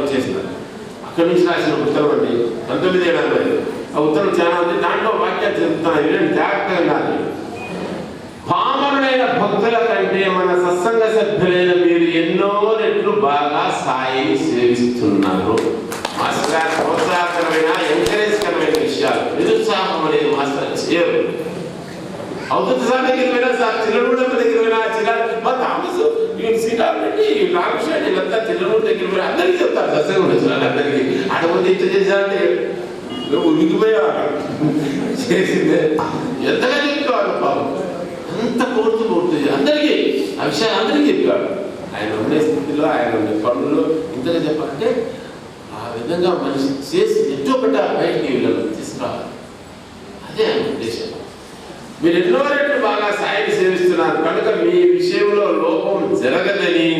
వచ్చేసినారు అక్కడి నుంచి రాసిన ఉత్తర్వు అండి. పంతొమ్మిది ఏడు అరవై ఆ ఉత్తరం చాలా ఉంది దాంట్లో వాక్యాలు చెప్తున్నాను వినండి జాగ్రత్తగా వినాలి. పామరుడైన భక్తుల కంటే మన సత్సంగ సభ్యులైన మీరు ఎన్నో రెట్లు బాగా సాయిని సేవిస్తున్నారు. మాస్టర్ గారు ప్రోత్సాహకరమైన ఎంకరేజ్కరమైన విషయాలు. నిరుత్సాహం అనేది మాస్టర్ చేయరు. అవతల సార్ దగ్గర పోయినా సార్ చిల్లరూడ దగ్గర పోయినా చిల్లర మా థామస్ వీళ్ళు సీతారెడ్డి రామకృష్ణ వీళ్ళంతా చిల్లరూడ దగ్గర పోయినా అందరికీ చెప్తారు సత్సంగం వచ్చిన అందరికీ. అడగొద్దు ఇంత చేశారంటే ఉనికిపోయేవారు చేసిందే. ఎంతగా చెప్పేవాడు పాపం. అంత కోరుతూ కోరుతూ అందరికీ ఆ విషయాలు అందరికీ చెప్పాడు ఆయన ఉండే స్థితిలో ఆయన ఉండే పనులు ఇంతగా చెప్పాలంటే ఆ విధంగా మనిషి చేసి ఎంతో పెద్ద బయటికి వీళ్ళని తీసుకురావాలి అదే ఆయన ఉద్దేశం మీరు ఎన్నో రెట్లు బాగా సాయం సేవిస్తున్నారు? కనుక మీ విషయంలో లోపం జరగదని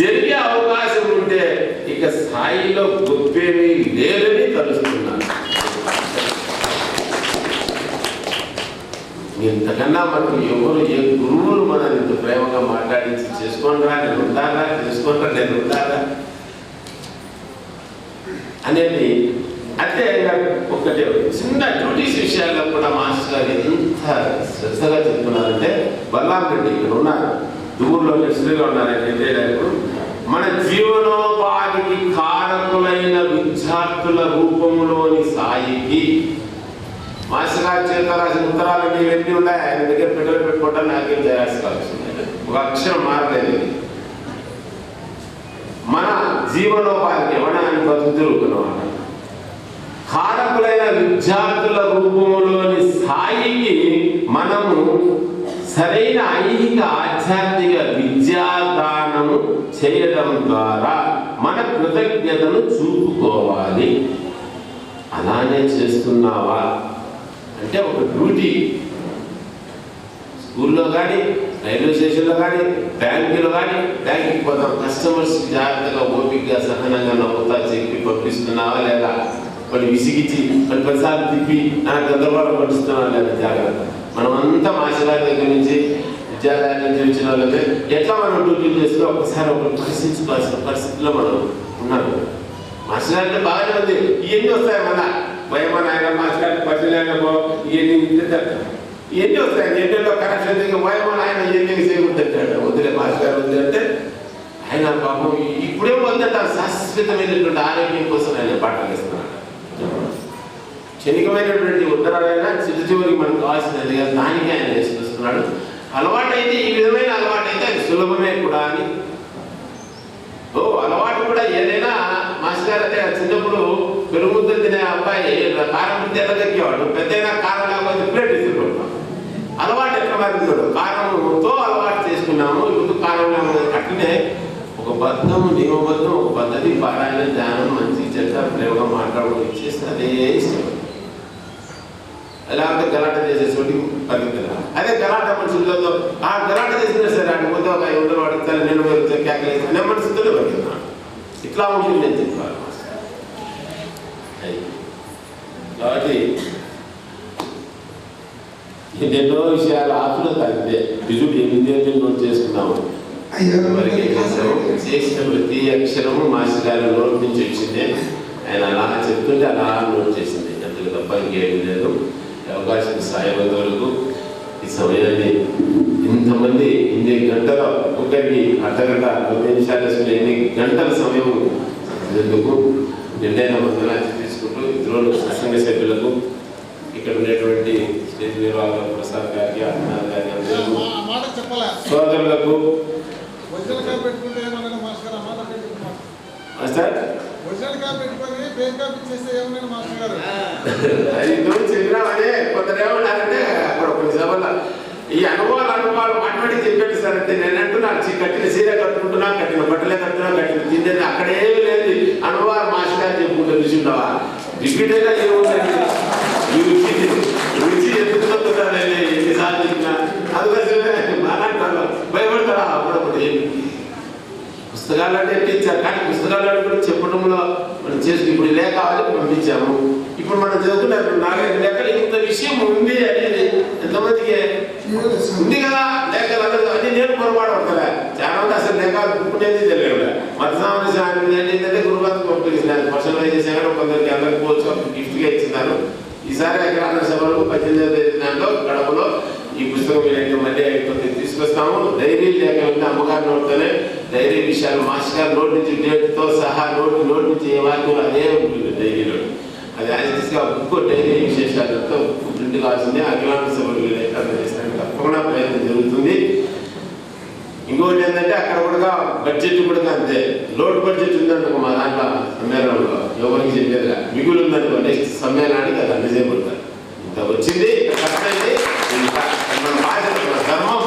జరిగే అవకాశం ఉంటే ఇక స్థాయిలో గొప్పేమీ లేదని తలుస్తున్నాను. ఇంతకన్నా మనకు ఎవరు ఏ గురువులు మనల్ని ఇంత ప్రేమగా మాట్లాడించి చేసుకోండిరా నేను ఉండాలా చేసుకోండిరా నేను ఉండాలా అనేది అంటే ఒకటి చిన్న డ్యూటీస్ విషయాల్లో కూడా మాస్టర్ గారు ఎంత శ్రద్ధగా చెప్తున్నారంటే బల్లాం రెడ్డి ఇక్కడ ఉన్నారు. ఊర్లో నెక్స్ట్గా ఉన్నారంటే మన జీవనోపాధికి కారకులైన విద్యార్థుల రూపంలోని సాయికి మాస్టర్ గారి చేత రాసిన ఉత్తరాలు ఇవన్నీ ఉన్నాయి? ఆయన దగ్గర పెట్టలు పెట్టుకోవడం నాకేం చేయాల్సి ఒక అక్షరం మారలేదు మన జీవనోపాధికి ఎవడ అని బతుకుతున్నమాట విద్యార్థుల రూపంలోని స్థాయికి మనము సరైన ఐహిక ఆధ్యాత్మిక విద్యాదానము చేయడం ద్వారా మన కృతజ్ఞతను చూపుకోవాలి. అలానే చేస్తున్నావా? అంటే ఒక డ్యూటీ. స్కూల్లో కానీ రైల్వే స్టేషన్లో కానీ బ్యాంకులో కానీ బ్యాంకుకి పోతాం. కస్టమర్స్ జాగ్రత్తగా ఓపికగా సహనంగా నవ్వుతా చెప్పి పంపిస్తున్నావా లేదా? వాళ్ళు విసిగించి వాళ్ళు పదిసార్లు తిప్పి నాకు గందరగోళం పట్టిస్తున్నావా లేదు జాగ్రత్త. మనం అంతా మాస్టర్ దగ్గర నుంచి విద్యాలయాల నుంచి వచ్చిన వాళ్ళకి ఎట్లా మనం డ్యూటీలు చేస్తే ఒకసారి ఒక పరిశీలించుకోవాల్సిన పరిస్థితిలో మనం ఉన్నాము మాస్టర్ బాగానే ఉంది. ఇవన్నీ వస్తాయి మళ్ళా? భయమని నాయన మాస్టర్ పరిశీలనకో ఇవన్నీ తింటారు ఇవన్నీ వస్తాయి? ఎన్నెల్లో కరెక్షన్ దగ్గర భయమని ఆయన ఇవన్నీ చేయకుంటాడు వదిలే మాస్టర్ ఉంది అంటే ఆయన పాపం ఇప్పుడే వద్దంట శాశ్వతమైనటువంటి ఆరోగ్యం కోసం ఆయన పాటలు ఇస్తున్నాడు క్షణికమైనటువంటి ఉత్తరాలైనా చిరు చివరికి మనకు కావాల్సినది కదా. దానికి ఆయన వేసుకొస్తున్నాడు అలవాటైతే ఈ విధమైన అలవాటైతే అది సులభమే కూడా అని. ఓ అలవాటు కూడా ఏదైనా మాస్టర్ గారు అయితే చిన్నప్పుడు పెరుగుముద్ద తినే అబ్బాయి కారం ముద్ద ఎలా దక్కేవాడు కారం లేకపోతే ప్లేట్ ఇస్తున్నాడు అలవాటు ఎట్లా మారింది కారంతో అలవాటు చేసుకున్నాము. ఇప్పుడు కారం లేకపోతే అట్లనే ఒక బద్ధము నియమబద్ధం ఒక పద్ధతి పారాయణ ధ్యానం మంచి చెడ్డ ప్రేమగా మాట్లాడడం ఇచ్చేస్తే అదే ఇష్టం. లేకపోతే గలాట చేసే చోటికి పరిగెత్తరా అదే గలాట మనుషులతో ఆ గలాట చేసినా సరే అటు పోతే ఒక ఐదు వందలు పడుతుంది నేను వెళ్తే కేకలేసి అనే మనసుతోనే పరిగెత్తున్నాను ఇట్లా ఉంటుంది నేను చెప్పాలి అది. కాబట్టి ఎన్నెన్నో విషయాలు ఆతురత అంతే బిజుడు ఎనిమిది ఏళ్ళు నోట్ చేసుకున్నాము చేసిన ప్రతి అక్షరము మాస్టర్ గారి నోట్ నుంచి వచ్చింది. ఆయన అలా చెప్తుంటే అలా నోట్ చేసింది. అందుకు తప్ప ఇంకేమీ లేదు. అవకాశం సాయం వరకు ఈ సమయాన్ని ఇంతమంది ఇన్ని గంటల ఒకరికి అర్ధగంట తొమ్మిది నిమిషాలు అసలు ఎన్ని గంటల సమయం ఎందుకు నిండైన వందనాలు తీసుకుంటూ ఇద్దరు సత్సంగ సభ్యులకు ఇక్కడ ఉండేటువంటి స్టేజ్ నిర్వాహకులు ప్రసాద్ గారికి అభినాథ్ చెప్పాలా? సోదరులకు ఒరిజినల్ పెట్టుకుంటే ఏమన్నా చేస్తే అక్కడ కొన్ని ఈ అనుభవాలు అనుభవాలు మాట్లాడి చెప్పాడు సార్. అంటే నేను అంటున్నాను కట్టిన సీర కట్టుకుంటున్నా కట్టిన బట్టలే కట్టున్నా కట్టిన తిండేది అక్కడే లేదు. అనుభవాలు మాస్టర్ గారు చెప్పుకుంటే చూసిండవా రిపీట్ అయినా ఏముందండి ఈ రుచి రుచి ఎందుకు చెప్తున్నారని ఎన్నిసార్లు చెప్పినా అందుకోసమే మాట్లాడతాను భయపడతారా అప్పుడప్పుడు ఏమి పుస్తకాలు అంటే ఎట్టించారు కానీ పుస్తకాలు అంటే కూడా చెప్పడంలో మనం చేసి ఇప్పుడు లేఖ కావాలి పంపించాము. ఇప్పుడు మనం చదువుకున్నారు నాలుగైదు లేఖలు ఇంత విషయం ఉంది అనేది ఎంతమందికి ఉంది కదా లేఖలు అందరూ అన్ని నేను పొరపాటు పడతా చాలా మంది అసలు లేఖలు పుట్టుకునేది తెలియదు. మత సామరస్యం ఏంటంటే గురువారం పంపించినారు పర్సనలైజ్ చేశారు కొందరికి అందరికి పోవచ్చు గిఫ్ట్గా ఇచ్చినారు ఈసారి ఎక్కడ సభలో పద్దెనిమిది దాంట్లో గడపలో ఈ పుస్తకం వీలైతే మళ్ళీ అయిపోతే తీసుకొస్తాము. డైరీ లేక ఉంటే అమ్మగారి నోట్తోనే డైరీ విషయాలు మాస్టర్ గారు నోట్ నుంచి డేట్తో సహా నోట్ నోట్ నుంచి ఏ వాక్యం అదే ఉంటుంది డైరీలో. అది యాజిటీస్గా ఇంకో డైరీ విశేషాలతో ప్రింట్ కావాల్సింది అఖిలాంత సభలు వీలైతే తప్పకుండా ప్రయత్నం జరుగుతుంది. ఇంకోటి ఏంటంటే అక్కడ కూడా బడ్జెట్ కూడా అంతే. లోడ్ బడ్జెట్ ఉందనుకో మా దాంట్లో సమ్మేళనంలో? ఎవరికి చెప్పేదిగా మిగులు ఉందనుకో నెక్స్ట్ సమ్మేళనానికి అది అందజేయబడతారు. ఇంత వచ్చింది ఇంత ధర్మం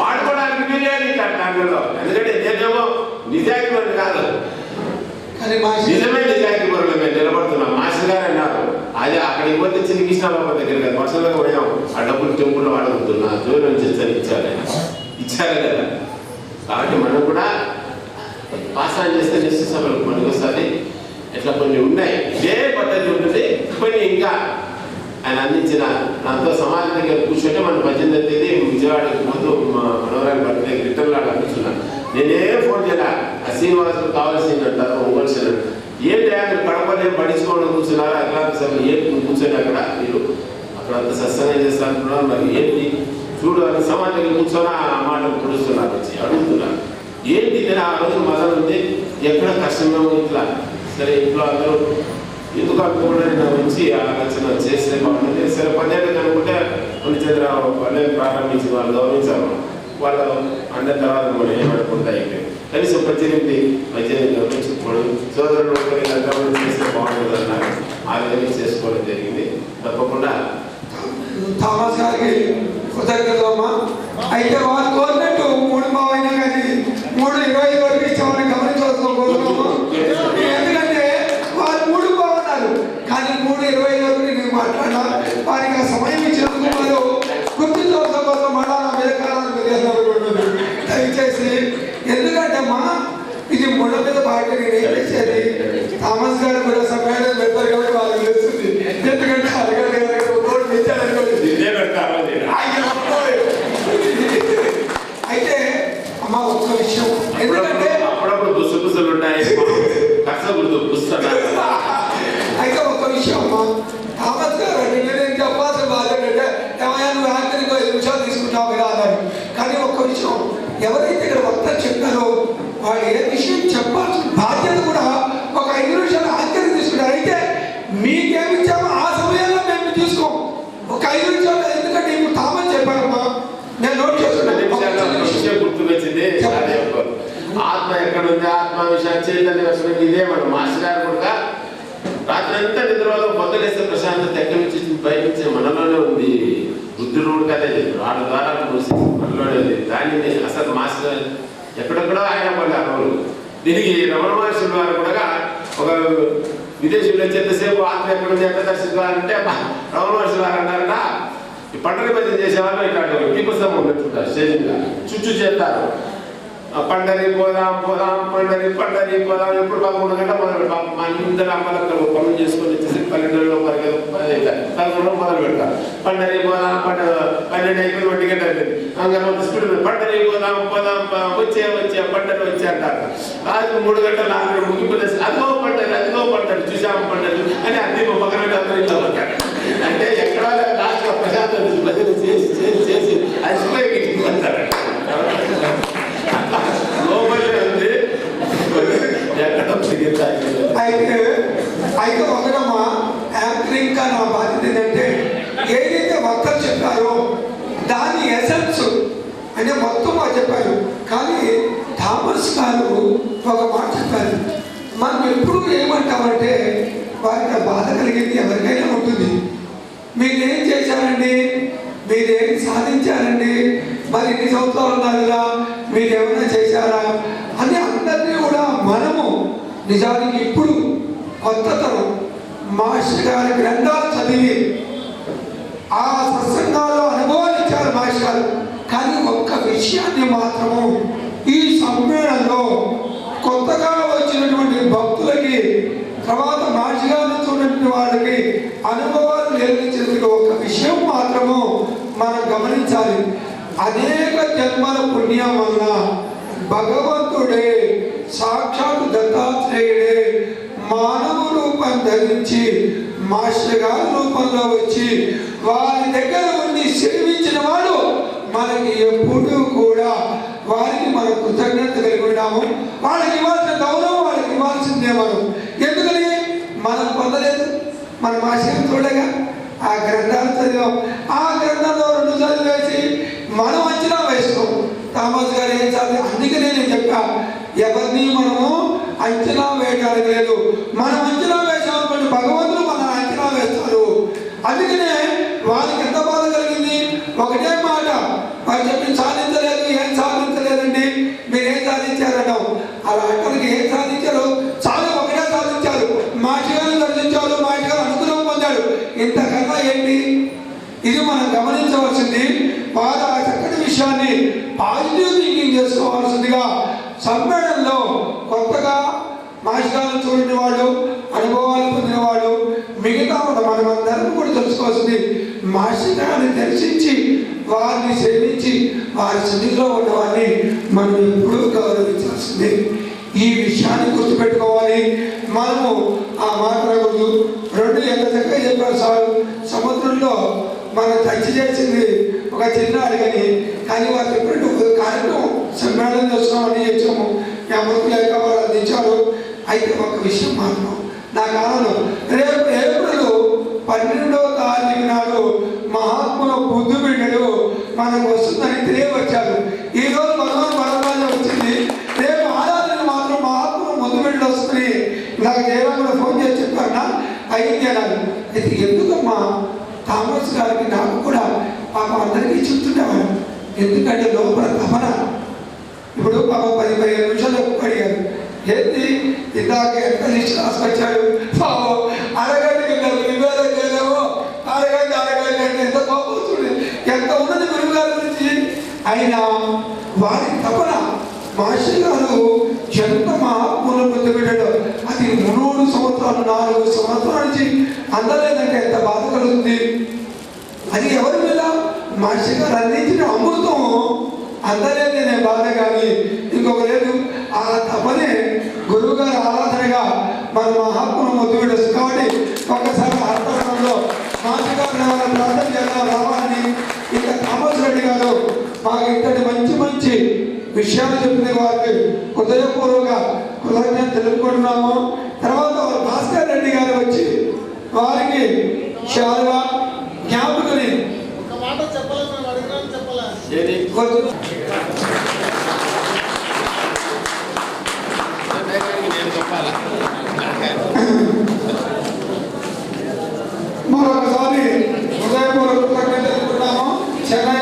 వాడుకోవడానికి వీలేదు ఎందుకంటే నేనేమో నిజాయితీ పరులు కాదు నిజమే నిజాయితీ పరులు మేము నిలబడుతున్నాం. మాస్టర్ గారు అన్నారు. అది అక్కడికి పోతే చిన్న కృష్ణబాబు దగ్గర పోయాం. ఆ డబ్బులు టెంపుల్లో వాడుకుంటున్నా జోరు నుంచి ఇచ్చారు ఇచ్చారు. కదా. కాబట్టి మనం కూడా పాస్ ఆన్ చేస్తే నిశ్చిత సభలు మనకు ఇట్లా కొన్ని ఉన్నాయి. ఇదే పద్ధతి ఉంటుంది. కొన్ని ఇంకా ఆయన అందించిన దాంతో సమాజం దగ్గర కూర్చుంటే మన పద్దెనిమిది తేదీ విజయవాడకి ముందు మా మనవరాలు బర్త్డే రిటర్న్ అనిపిస్తున్నాను నేనే ఫోన్ చేయాల? ఆ శ్రీనివాసులు కావాల్సింది అంటారు ఒంగోలు ఏంటి ఆయన కడపనే పడించుకోవడం కూర్చున్నారు? అట్లాంటి సభలు ఏ కూర్చొని అక్కడ? మీరు అక్కడ అంత సత్సంగం చేస్తానుకున్నారు మరి ఏంటి? చూడు అని దగ్గర కూర్చొని? ఆ మాటలు పొడుస్తున్నారు వచ్చి అడుగుతున్నారు. ఏంటి? ఆ రోజు మదం ఉంది. ఎక్కడ కష్టంగా ఉంది? ఇట్లా. సరే ఇంట్లో అందరూ ఎందుకు అనుకోకుండా నేను వచ్చి ఆలోచన చేస్తే బాగుంటుంది సరే పన్నెండు అనుకుంటే కొన్ని చంద్ర వాళ్ళే ప్రారంభించి వాళ్ళు గౌరవించాము వాళ్ళ అందరి తర్వాత మనం ఏమనుకుంటా అయితే కనీసం పద్దెనిమిది పద్దెనిమిది గమనించుకోవడం సోదరులు గమనం చేస్తే బాగుంటుంది అన్నారు ఆ విధంగా చేసుకోవడం జరిగింది తప్పకుండా థామస్ గారికి కృతజ్ఞతలు అమ్మా. అయితే వాళ్ళు కోరినట్టు మూడు మావ అయినా కానీ మూడు ఇరవై ఐదు వరకు ఇచ్చామని గమనించవలసిన కోరుతున్నాము ఎందుకంటే వారు మూడు బాగున్నారు కానీ మూడు ఇరవై ఐదు వరకు నేను మాట్లాడినా వారికి ఆ సమయం ఇచ్చినందుకు వారు గుర్తించవలసిన కోసం మళ్ళా నా మీద కారణం తెలియజేయాలనుకుంటున్నాను దయచేసి ఎందుకంటే అమ్మా ఇది ముళ్ళ మీద బాగా నేను ఏం చేసేది థామస్ గారు కూడా సమ్మేళనం పెడతారు కాబట్టి వాళ్ళకి తెలుస్తుంది ఎందుకంటే అడగండి రోడ్డు ఇచ్చారనుకోండి ఇదే పెడతారు అయితే అమ్మ ఒక్క విషయం ఎందుకంటే అప్పుడప్పుడు బుస్సు బుస్సులు ఉంటాయి కష్టపడుతూ పుస్తున్నారు అయితే ఒక్క విషయం అమ్మ థామస్ గారు అంటే నేను చెప్పాల్సిన బాధ ఏంటంటే ఏమయ్యా నువ్వు యాంకరింగ్ ఐదు నిమిషాలు తీసుకుంటావు కదా అన్నారు కానీ ఒక్క విషయం ఎవరైతే ఇక్కడ వక్త చెప్పారో వాళ్ళు ఏ విషయం చెప్పాల్సిన బాధ్యత కూడా ఒక ఐదు నిమిషాలు యాంకరింగ్ తీసుకుంటారు అయితే మీకేమిచ్చామో ఆ సమయంలో మేము తీసుకోం ఒక ఐదు నిమిషాలు ఎందుకంటే ఇప్పుడు థామస్ చెప్పారమ్మా నేను నోట్ నిమిషాల్లో ఒక చేసుకున్నాను విషయం గుర్తుకొచ్చింది అదే ఒక ఆత్మ ఎక్కడ ఉంది చైతన్య విషయం ఇదే మన మాస్టర్ గారు కూడా రాత్రి అంతా నిద్రలో పొద్దులేస్తే ప్రశాంతత ఎక్కడి నుంచి వచ్చింది? మనలోనే ఉంది. బుద్ధుడు కూడా అదే వాళ్ళ ద్వారా మనలోనే ఉంది. దానిని అసలు మాస్టర్ ఎక్కడెక్కడో ఆయన వాళ్ళు రోజు దీనికి రమణ మహర్షుల వారు కూడా ఒక విదేశీయులు వచ్చేంతసేపు ఆత్మ ఎక్కడ ఉంది? ఎంత దర్శించాలంటే రమణ మహర్షుల వారు అన్నారట ఈ పండగ భజన చేసేవాళ్ళు ఇట్లాంటి దీపస్తంభం పెట్టుకుంటారు స్టేజ్ మీద చుట్టూ చేస్తారు. పండరి పోదాం పోదాం పండరి పండరి పోదాం. ఎప్పుడు పదకొండు గంట మొదలు పాపం మా అందరి అమ్మలక్కలు పనులు చేసుకొని వచ్చేసి పన్నెండులో పరిగెత్త పదకొండు మొదలు పెడతాం. పండరి పోదాం పండగ పన్నెండు అయిపోయి ఒంటి గంట అయిపోయింది. అందరూ స్పీడ్ పండరి పోదాం పోదాం వచ్చే వచ్చే పండరి వచ్చే అంటారు. అది మూడు గంటలు నాలుగు ముగిపోతే అదిగో పండరి అదిగో పండరి చూసాము పండరి అని అన్ని పక్కన అందరూ ఇట్లా ఉంటారు అంటే ఎక్కడ లాస్ట్ ప్రశాంత్ భజన చేసి చేసి చేసి అసిపోయి ఇంటికి వస్తారు లోపలే ఉంది ఎక్కడ తిరుగుతాయి అయితే అయితే ఒకటమ్మ యాంకరింగ్గా నా బాధ్యత ఏంటంటే ఏదైతే వక్తలు చెప్పారో దాని ఎసెన్స్ అంటే మొత్తం చెప్పారు. కానీ థామస్ గారు ఒక మాట చెప్పారు. మనం ఎప్పుడు ఏమంటామంటే వారికి బాధ కలిగింది ఎవరికైనా ఉంటుంది. మీరేం చేశారండి? మీరేం సాధించారండి? మరి ఎన్ని సంవత్సరాలు ఉన్నారు కదా మీరు ఏమైనా చేశారా? అని అందరినీ కూడా మనము నిజానికి ఇప్పుడు కొత్త తరం మాస్టర్ గారి గ్రంథాలు చదివి ఆ సత్సంగాల్లో అనుభవాలు ఇచ్చారు మాస్టర్ గారు. కానీ ఒక్క విషయాన్ని మాత్రము ఈ సమ్మేళనంలో కొత్తగా వచ్చినటువంటి భక్తులకి తర్వాత మాస్టర్ గారి చూడటువంటి వాళ్ళకి అనుభవాలు నేర్పించినటువంటి ఒక విషయం మాత్రము మనం గమనించాలి. అనేక జన్మల పుణ్యం వల్ల భగవంతుడే సాక్షాత్ దత్తాత్రేయుడే మానవ ధరించి మాస్టర్ గారి రూపంలో వచ్చి వారి దగ్గర ఉండి సేవించిన వాడు మనకి ఎప్పుడూ కూడా వారికి మన కృతజ్ఞత కలిగి ఉన్నాము. వాళ్ళకి ఇవ్వాల్సిన గౌరవం వాళ్ళకి ఇవ్వాల్సిందే మనం. ఎందుకని? మనం పొందలేదు. మన మాస్టర్ చూడగా ఆ గ్రంథాలు చదివాం. ఆ గ్రంథంలో రెండు చదివేసి మనం అంచనా వేస్తాం థామస్ గారు ఏం చదివి అందుకే నేను చెప్పాను ఎవరిని మనము అంచనా వేయడానికి లేదు. మనం అంచనా వేసామనుకోండి భగవంతుడు మన అంచనా వేస్తారు అందుకనే వారికి ఎంత బాధ కలిగింది? ఒకటే మాట. వారు చెప్పి సాధించలేదు ఏం సాధించలేదండి మీరు ఏం సాధించారన్నాం అలా అక్కడికి ఏం సాధించారు చాలా ఒకటే సాధించారు మాటగారు దర్శించారు మాటగారు అనుగ్రహం పొందాడు ఇంతకన్నా ఏంటి ఇది మనం గమనించవలసింది వారు ఆ చక్కటి విషయాన్ని పాజిటివ్ థింకింగ్ చేసుకోవాల్సిందిగా సమ్మేళనంలో కొత్తగా మాస్టర్లు వాళ్ళు అనుభవాలు పొందిన వాళ్ళు మిగతా మన మనమందరం కూడా తెలుసుకోవాల్సింది మాసికాన్ని దర్శించి వారిని సేవించి వారి సన్నిధిలో ఉన్న వారిని మనం ఎప్పుడూ గౌరవించాల్సింది. ఈ విషయాన్ని గుర్తుపెట్టుకోవాలి. మనము ఆ మాట రెండు ఎంత చక్కగా చెప్పారు సార్. సముద్రంలో మనం టచ్ చేసింది ఒక చిన్న అడిగని కానీ వారు చెప్పినట్టు కార్యక్రమం సమ్మేళనం చేస్తున్నామని చెప్పాము. ఎవరికి లేక వారు అందించారు అయితే ఒక విషయం మాత్రం. నా కాలంలో రేపు ఏప్రిల్ పన్నెండవ తారీఖు నాడు మహాత్ముల బుద్ధు బిడ్డడు మనకు వస్తుందని తెలియవచ్చారు ఈరోజు మనం భగవాన్ వరదాన్ని వచ్చింది. రేపు ఆరాధన మాత్రం మహాత్ముల ముందు బిడ్డలు వస్తుంది నాకు దేవాలయంలో ఫోన్ చేసి చెప్పాను అయింది అన్నారు. అయితే ఎందుకమ్మా? థామస్ గారికి నాకు కూడా పాప అందరికీ చెప్తుండేవాడు ఎందుకంటే లోపల తపన. ఇప్పుడు పాప పది పదిహేను నిమిషాలు అడిగారు. ఏంటి ఇందాక ఎంత లిస్ట్ రాసుకొచ్చాడు పాపం అరగంటకి నన్ను వివాదం అరగంట అరగంట అంటే ఎంత కోపం ఎంత ఉన్నది గురువు గారి గురించి? అయినా వారి తపన మహర్షి గారు ఎంత మహాత్ములు పొందిపెట్టాడు అది మూడు సంవత్సరాలు నాలుగు సంవత్సరాల నుంచి అందలేదంటే ఎంత బాధ కలుగుతుంది? అది ఎవరి మీద? మహర్షి గారు అందించిన అమృతం అందలేదే నేను బాధ కానీ ఇంకొక లేదు ఆ తపనే గురువు గారి ఆరాధనగా మన మహాత్మును మొదలు పెట్టచ్చు. కాబట్టి ఒకసారి ఆరాధనలో మాస్టర్ ప్రార్థన చేద్దాం రావాలని ఇంకా థామస్ రెడ్డి గారు మాకు ఇంతటి మంచి మంచి విషయాలు చెప్పిన వారికి హృదయపూర్వక కృతజ్ఞత తెలుపుకుంటున్నాము. తర్వాత భాస్కర్ రెడ్డి గారు వచ్చి వారికి శాలువా జ్ఞాపకుని ఒక మాట చెప్పాలి చెప్పాలా ఏది కొద్ది- నేను చెప్పాలా మరొకసారి చెన్నై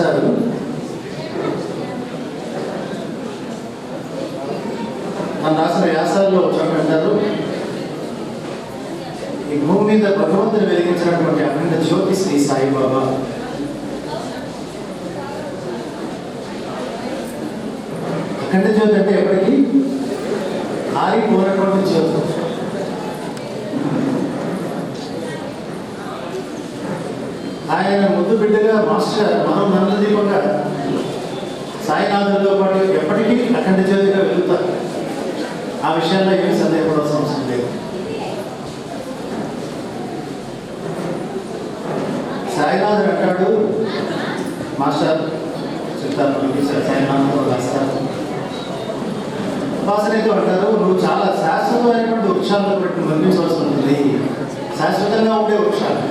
మాస్టర్ మన రాసిన వ్యాసాల్లో చెప్పంటారు ఈ భూమి మీద భగవంతుని వెలిగించినటువంటి అఖండ జ్యోతి శ్రీ సాయిబాబా. అఖండ జ్యోతి అంటే ఎప్పటికీ ఆరిపోనటువంటి జ్యోతి. ఆయన ముందు బిడ్డగా మాస్టర్ సాయినాథులతో పాటు ఎప్పటికీ అఖండ జ్యోతిగా వెలుగుతారు. ఆ విషయాల్లో ఏమి సందేహపడాల్సిన అవసరం లేదు. సాయినాథుడు అంటాడు మాస్టర్ చెప్తారు మనకి సాయినాథుడు రాస్తారు ఉపాసనతో అంటారు నువ్వు చాలా శాశ్వతమైనటువంటి వృక్షాలను పెట్టి మరణించవలసి ఉంటుంది శాశ్వతంగా ఉండే వృక్షాలు.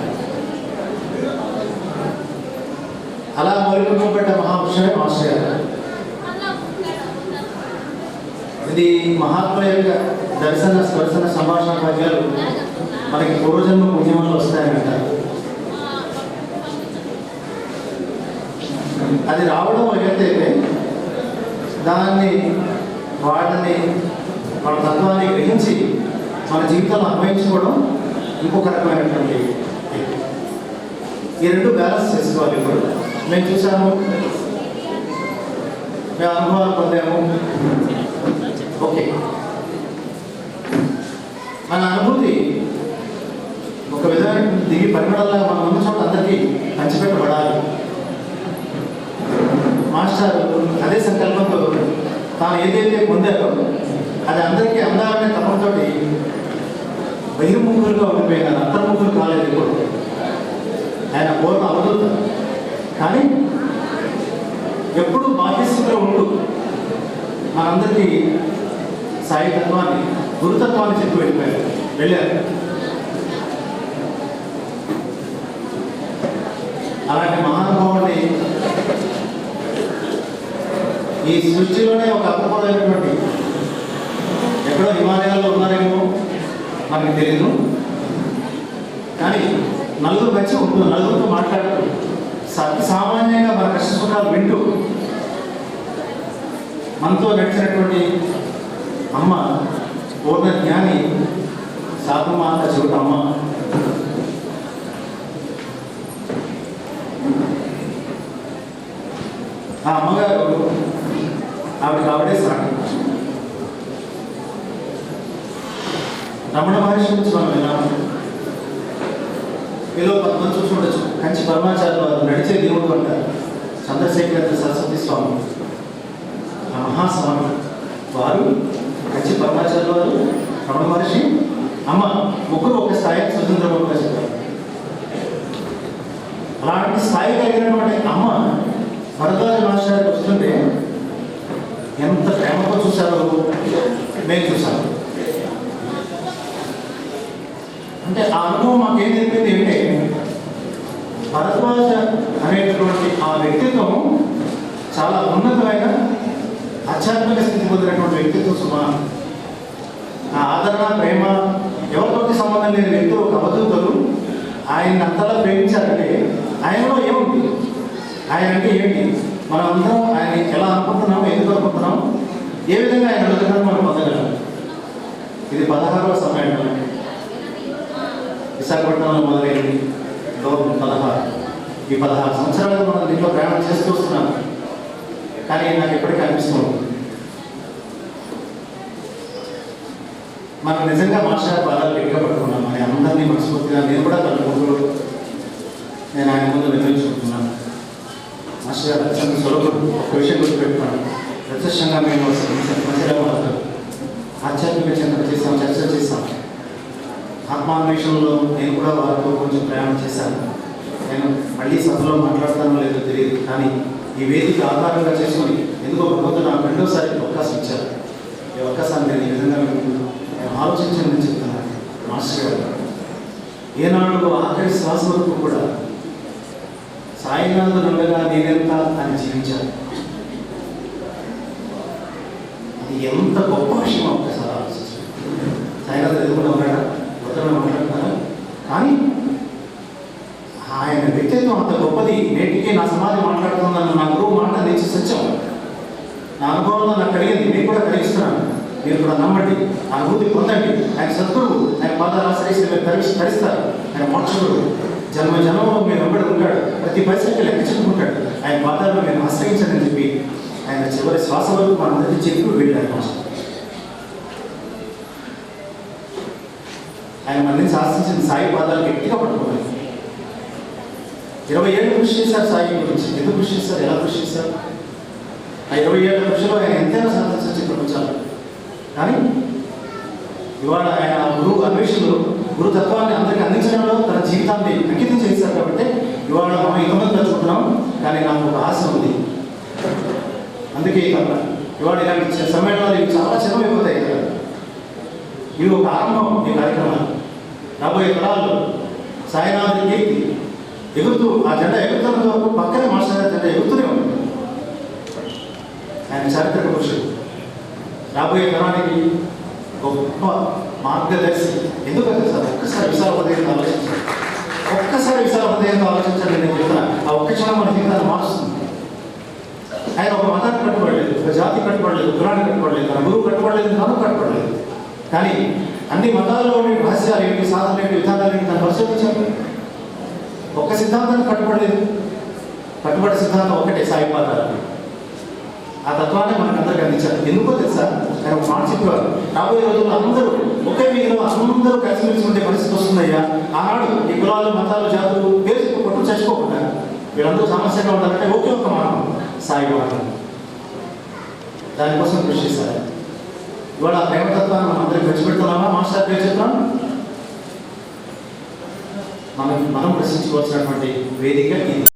అలా మొదలుపెట్ట మహావృక్షమే మాస్టర్ గారు. ఇది మహాత్ముల యొక్క దర్శన స్పర్శన సంభాషణ భాగ్యాలు మనకి పూర్వజన్మ పుణ్యములు వస్తాయంట అది రావడం అయితే దాన్ని వాళ్ళని వాళ్ళ తత్వాన్ని గ్రహించి మన జీవితంలో అన్వయించుకోవడం ఇంకొక రకమైనటువంటి ఈ రెండు బ్యాలెన్స్ చేసుకోవాలి ఇప్పుడు. మేము చూసాము మేము అనుభవాలు పొందాము ఓకే. మన అనుభూతి ఒక విధమైన దిగి పరిమళంగా మనం ఉన్న చోట అందరికీ పంచిపెట్టబడాలి. మాస్టర్ అదే సంకల్పంతో తాను ఏదైతే పొందారో అది అందరికీ అందాలనే తపంతోటి బహిర్ముఖులుగా ఉండిపోయినారు అంతర్ముఖులు కాలేదు ఇప్పుడు. ఆయన పూర్ణ అవధూత. కానీ ఎప్పుడు బాధ్యస్థితిలో ఉంటూ మనందరికీ సాయి తత్వాన్ని గురుతత్వాన్ని చెప్పి వెళ్ళిపోయారు. వెళ్ళారు. అలాంటి మహానుభావుని ఈ సృష్టిలోనే ఒక అద్భుతమైనటువంటి ఎక్కడో హిమాలయాల్లో ఉన్నారేమో మనకి తెలియదు కానీ నలుగురు వచ్చి ఉంటుంది నలుగురితో మాట్లాడుతూ సత్ సామాన్యంగా మన కష్ట సుఖాలు వింటూ మనతో నడిచినటువంటి అమ్మ పూర్ణ జ్ఞాని సాధుమాత చెవిట అమ్మ. ఆ అమ్మగారు ఆవిడ ఆవిడే సాటి. రమణ మహర్షి గురించి విన్నాము ఏదో పద్మ చూసి ఉండొచ్చు. కంచి పరమాచార్య వారు నడిచే దేవుడు అంటారు చంద్రశేఖర సరస్వతి స్వామి. మహాస్వామి. వారు కంచి పరమాచార్య వారు రమణ మహర్షి అమ్మ ముగ్గురు ఒక స్థాయికి స్వతంత్రంగా చెప్పారు అలాంటి స్థాయి కలిగినటువంటి అమ్మ వరదాజు మాస్టర్ వస్తుంటే ఎంత ప్రేమతో చూశారో మేము చూసాము అంటే ఆ అనుభవం మాకేం చెప్పింది అంటే భరద్వాజ అనేటటువంటి ఆ వ్యక్తిత్వం చాలా ఉన్నతమైన ఆధ్యాత్మిక స్థితి పొందినటువంటి వ్యక్తిత్వం సుమా. ఆ ఆదరణ ప్రేమ ఎవరితోటి సంబంధం ఒక అవధూతలు ఆయన అంతలా ప్రేమించారంటే ఆయనలో ఏముంది ఆయన అంటే ఏంటి? మనం అందరం ఆయన ఎలా అనుకుంటున్నాం ఎందుకు అనుకుంటున్నాం ఏ విధంగా ఆయన అనుగ్రహాన్ని మనం పొందగలం. ఇది పదహారవ సమ్మేళనం విశాఖపట్నంలో మొదలైంది. గౌరవం పదహారు. ఈ పదహారు సంవత్సరాలుగా మనం దీంట్లో ప్రయాణం చేస్తూ వస్తున్నాం. కానీ నాకు ఎప్పటికీ అనిపిస్తుంది. మనం నిజంగా మాస్టర్ పాదాలు ఎక్కడ అందరినీ మనస్ఫూర్తిగా నేను కూడా కలుపుకుంటూ నేను ఆయన ముందు నిర్ణయించుకుంటున్నాను మాస్టర్ గారు అత్యంత సులభుడు ఒక విషయం గుర్తుపెట్టుకున్నాను ప్రత్యక్షంగా మేము మంచిగా మాట్లాడు ఆధ్యాత్మిక చింతన చేసాం చర్చ చేసాం ఆత్మాన్వేషణలో నేను కూడా వారితో కొంచెం ప్రయాణం చేశాను. నేను మళ్ళీ సభలో మాట్లాడతానో లేదో తెలియదు కానీ ఈ వేదిక ఆధారంగా చేసుకుని ఎందుకో ప్రభుత్వం నాకు రెండోసారి అవకాశం ఇచ్చారు? ఈ అవకాశాన్ని నేను ఈ విధంగా నేను ఆలోచించానని చెప్తున్నాను. మాస్టర్ గారు ఏనాడు ఆఖరి శ్వాస వరకు కూడా సాయినాథుడు ఉండగా నేనెంత అని జీవించాను. అది ఎంత గొప్ప విషయం ఒక్కసారి ఆలోచించండి సాయినాథుడు ఎదుగుతూ ఉన్నాడా కొత్తగా మాట్లాడుతున్నారా కానీ ఆయన వ్యక్తిత్వం అంత గొప్పది. నేటికే నా సమాధి మాట్లాడుతుందన్న నా గురువు మాట నిలిచి సత్యం. నా అనుభవంలో నాకు కలిగింది. నేను కూడా కలిగిస్తున్నాను. మీరు కూడా నమ్మండి. ఆ అనుభూతి పొందండి. ఆయన సద్గురువు. ఆయన పాదాలు ఆశ్రయిస్తే మీరు తరిచి తరిస్తారు. ఆయన మోక్షకుడు జన్మ జన్మలో మీరు వెంబడి ఉంటాడు. ప్రతి పరిస్థితి లెక్క చెప్పుకుంటాడు. ఆయన పాదాలను మేము ఆశ్రయించండి అని చెప్పి ఆయన చివరి శ్వాస వరకు మనందరికీ చెప్పి వెళ్ళారు మాస్టర్. ఆయన మళ్ళీ శాసించిన సాయి పాదాలు గట్టిగా పట్టుకోవాలి. ఇరవై ఏళ్ళు కృషి చేశారు సాయి గురించి. ఎందుకు కృషి చేశారు? ఎలా కృషి చేశారు? ఆ ఇరవై ఏళ్ళ కృషిలో ఆయన ఎంతైనా సాధించవచ్చు కానీ ఇవాళ ఆయన గురువు అన్వేషణలో గురుతత్వాన్ని అందరికీ అందించడంలో తన జీవితాన్ని అంకితం చేశారు కాబట్టి ఇవాళ మనం ఇంతమంది తలుచుకుంటున్నాం కానీ నాకు ఒక ఆశ ఉంది. అందుకే ఇక ఇవాళ ఇలాంటి సమ్మేళనాలు ఇవి చాలా చిన్నమైపోతాయి కదా. ఇవి ఒక ఆరంభం ఈ కార్యక్రమాలు రాబోయే తరాలు సాయినాథుడి కీర్తి ఎగురుతూ ఆ జెండా ఎగురుతున్నంత వరకు పక్కనే మాస్టర్ గారి జెండా ఎగురుతూనే ఉంటుంది. ఆయన చారిత్రక పురుషుడు. రాబోయే తరానికి గొప్ప మార్గదర్శి. ఎందుకంటే సార్ ఒక్కసారి విశాల హృదయంతో ఆలోచించాలి ఒక్కసారి విశాల హృదయంతో ఆలోచించండి నేను చెప్తాను ఆ ఒక్క క్షణం మన జీవితాన్ని మారుస్తుంది. ఆయన ఒక మతాన్ని కట్టుబడలేదు ఒక జాతి కట్టుబడలేదు గురాన్ని కట్టుబడలేదు తన గురువు కట్టుబడలేదు తను కట్టుబడలేదు కానీ అన్ని మతాల్లోని రహస్యాలు ఏంటి సాధనలు ఏంటి విధానాలు ఏంటి తను పరిశోధించాడు ఒక్క సిద్ధాంతాన్ని కట్టుబడలేదు కట్టుబడి సిద్ధాంతం ఒకటే సాయిపాదాలు ఆ తత్వాన్ని మనకు అందరికి అందించారు. ఎందుకో తెలుసా? ఆయన ఒక మాట చెప్పేవారు. రాబోయే రోజుల్లో అందరూ ఒకే వీధిలో అందరూ కలిసిమెలిసి ఉండే పరిస్థితి వస్తుందయ్యా. ఆనాడు ఈ కులాలు మతాలు జాతులు పేరు చచ్చిపోకుండా వీళ్ళందరూ సమస్యగా ఉండాలంటే ఒకే ఒక మనం సాయి దానికోసం కృషి చేశారు. ఇవాళ ఆ ప్రేమతత్వాన్ని మనం అందరికి పంచిపెడుతున్నామా మాస్టర్ పేరు చెప్తాం? మనం మనం ప్రశ్నించుకోవాల్సినటువంటి వేదిక ఇది.